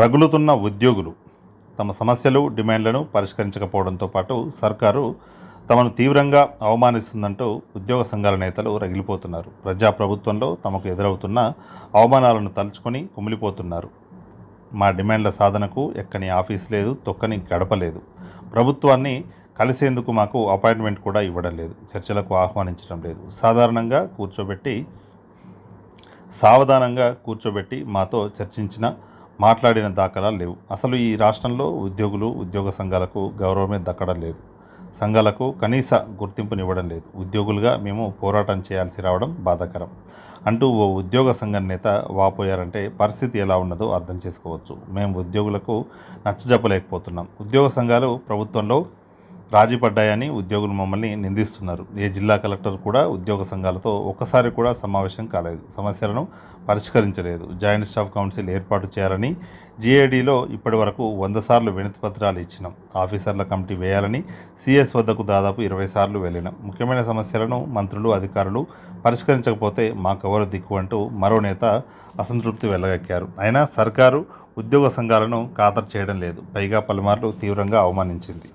రగులుతున్న ఉద్యోగులు తమ సమస్యలు డిమాండ్లను పరిష్కరించకపోవడంతో పాటు సర్కారు తమను తీవ్రంగా అవమానిస్తుందంటూ ఉద్యోగ సంఘాల నేతలు రగిలిపోతున్నారు. ప్రజాప్రభుత్వంలో తమకు ఎదురవుతున్న అవమానాలను తలుచుకొని కుమిలిపోతున్నారు. మా డిమాండ్ల సాధనకు ఎక్కని ఆఫీస్ లేదు తొక్కని గడప లేదు. ప్రభుత్వాన్ని కలిసేందుకు మాకు అపాయింట్మెంట్ కూడా ఇవ్వడం లేదు చర్చలకు ఆహ్వానించడం లేదు. సాధారణంగా కూర్చోబెట్టి సావధానంగా కూర్చోబెట్టి మాతో చర్చించిన మాట్లాడిన దాఖలాలు లేవు. అసలు ఈ రాష్ట్రంలో ఉద్యోగులు ఉద్యోగ సంఘాలకు గౌరవమే దక్కడం లేదు. సంఘాలకు కనీస గుర్తింపునివ్వడం లేదు. ఉద్యోగులుగా మేము పోరాటం చేయాల్సి రావడం బాధాకరం. అంటూ ఓ ఉద్యోగ సంఘం నేత వాపోయారంటే పరిస్థితి ఎలా ఉన్నదో అర్థం చేసుకోవచ్చు. మేము ఉద్యోగులకు నచ్చజెప్పలేకపోతున్నాం. ఉద్యోగ సంఘాలు ప్రభుత్వంలో రాజీ పడ్డాయని ఉద్యోగులు మమ్మల్ని నిందిస్తున్నారు. ఏ జిల్లా కలెక్టర్ కూడా ఉద్యోగ సంఘాలతో ఒక్కసారి కూడా సమావేశం కాలేదు. సమస్యలను పరిష్కరించలేదు. జాయింట్ స్టాఫ్ కౌన్సిల్ ఏర్పాటు చేయాలని జీఏడీలో ఇప్పటి వరకు వంద సార్లు వినతి పత్రాలు ఇచ్చినాం. ఆఫీసర్ల కమిటీ వేయాలని సిఎస్ వద్దకు దాదాపు ఇరవై సార్లు వెళ్ళినాం. ముఖ్యమైన సమస్యలను మంత్రులు అధికారులు పరిష్కరించకపోతే మాకెవరు దిక్కు అంటూ మరో నేత అసంతృప్తి వెళ్ళగక్కారు అయినా సర్కారు ఉద్యోగ సంఘాలను ఖాతరు చేయడం లేదు. పైగా పలుమార్లు తీవ్రంగా అవమానించింది.